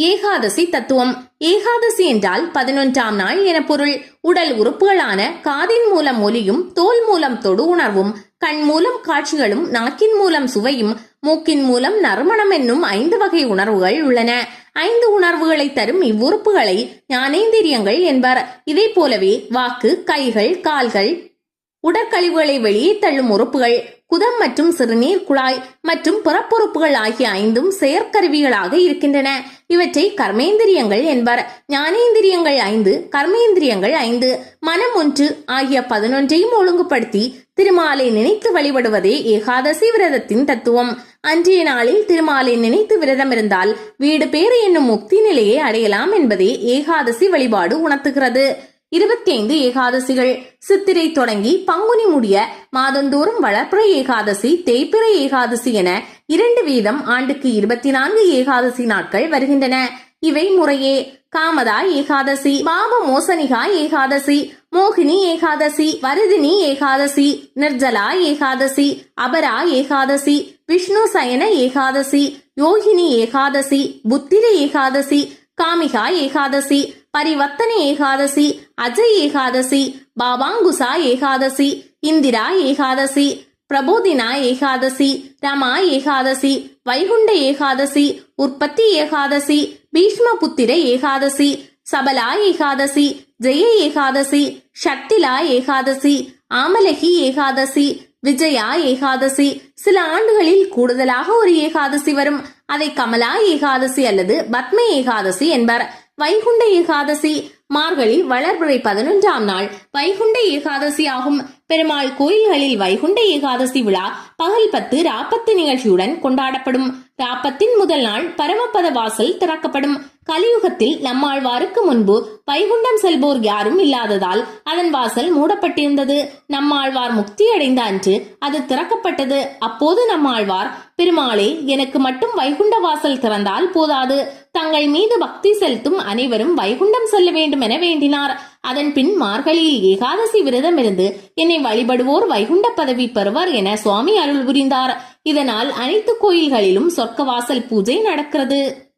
ஏகாதசி தத்துவம். ஏகாதசி என்றால் பதினொன்றாம் நாள் என பொருள். உடல் உறுப்புகளான காதின் மூலம் ஒலியும் தோல் மூலம் தொடு உணர்வும் கண் மூலம் காட்சிகளும் நாக்கின் மூலம் சுவையும் மூக்கின் மூலம் நறுமணம் என்னும் ஐந்து வகை உணர்வுகள் உள்ளன. ஐந்து உணர்வுகளை தரும் இவ்வுறுப்புகளை ஞானேந்திரியங்கள் என்பர். இதை போலவே வாக்கு கைகள் கால்கள் உடற்கழிவுகளை வெளியே தள்ளும் உறுப்புகள் குதம் மற்றும் சிறுநீர் குழாய் மற்றும் புறப்புறுப்புகள் ஆகிய ஐந்தும் செயற்கருவிகளாக இருக்கின்றன. இவற்றை கர்மேந்திரியங்கள் என்பார். ஞானேந்திரியங்கள் ஐந்து கர்மேந்திரியங்கள் ஐந்து. மனம் ஒன்று ஆகிய பதினொன்றையும் ஒழுங்குபடுத்தி திருமாலை நினைத்து வழிபடுவதே ஏகாதசி விரதத்தின் தத்துவம். அன்றைய நாளில் திருமாலை நினைத்து விரதம் இருந்தால் வீடு பேறு என்னும் முக்தி நிலையை அடையலாம் என்பதே ஏகாதசி வழிபாடு உணர்த்துகிறது. இருபத்தி ஐந்து ஏகாதசிகள். சித்திரை தொடங்கி பங்குனி முடிய மாதந்தோறும் வளர்ப்புற ஏகாதசி தேய்பிறை ஏகாதசி என இரண்டு வீதம் ஆண்டுக்கு இருபத்தி நான்கு ஏகாதசி நாட்கள் வருகின்றன. இவை முறையே. காமதா ஏகாதசி பாப மோசனிகா ஏகாதசி மோகினி ஏகாதசி வருதினி ஏகாதசி நிர்ஜலா ஏகாதசி அபரா ஏகாதசி விஷ்ணு சயன ஏகாதசி யோகினி ஏகாதசி புத்திர ஏகாதசி காமிகா ஏகாதசி பரிவர்த்தன ஏகாதசி அஜய் ஏகாதசி பாபாங்குசா ஏகாதசி இந்திரா ஏகாதசி பிரபோதினா ஏகாதசி ரமா ஏகாதசி வைகுண்ட ஏகாதசி உற்பத்தி ஏகாதசி பீஷ்மபுத்திர ஏகாதசி சபலா ஏகாதசி ஜெய ஏகாதசி ஷட்டிலா ஏகாதசி ஆமலகி ஏகாதசி விஜயா ஏகாதசி. சில ஆண்டுகளில் கூடுதலாக ஒரு ஏகாதசி வரும். அதை கமலா ஏகாதசி அல்லது பத்ம ஏகாதசி என்பர். வைகுண்ட ஏகாதசி மார்கழி வளர்பிறை பதினொன்றாம் நாள். வைகுண்ட ஏகாதசி ஆகும். பெருமாள் கோயில்களில் வைகுண்ட ஏகாதசி விழா பகல் பத்து ராப்பத்து நிகழ்ச்சியுடன் கொண்டாடப்படும். ராப்பத்தின் முதல் நாள் பரமபத வாசல் திறக்கப்படும். கலியுகத்தில் நம்மாழ்வாருக்கு முன்பு வைகுண்டம் செல்வோர் யாரும் இல்லாததால் அதன் வாசல் மூடப்பட்டிருந்தது. நம்மாழ்வார் முக்தி அடைந்த அன்று அது திறக்கப்பட்டது. அப்போது நம்மாழ்வார் பெருமாளே எனக்கு மட்டும் வைகுண்ட வாசல் திறந்தால் போதாது. தங்கள் மீது பக்தி செலுத்தும் அனைவரும் வைகுண்டம் செல்ல வேண்டும் என வேண்டினார். அதன் பின் மார்கழியில் ஏகாதசி விரதம் இருந்து என்னை வழிபடுவோர் வைகுண்ட பதவி பெறுவர் என சுவாமி அருள் புரிந்தார். இதனால் அனைத்து கோயில்களிலும் சொர்க்க வாசல் பூஜை நடக்கிறது.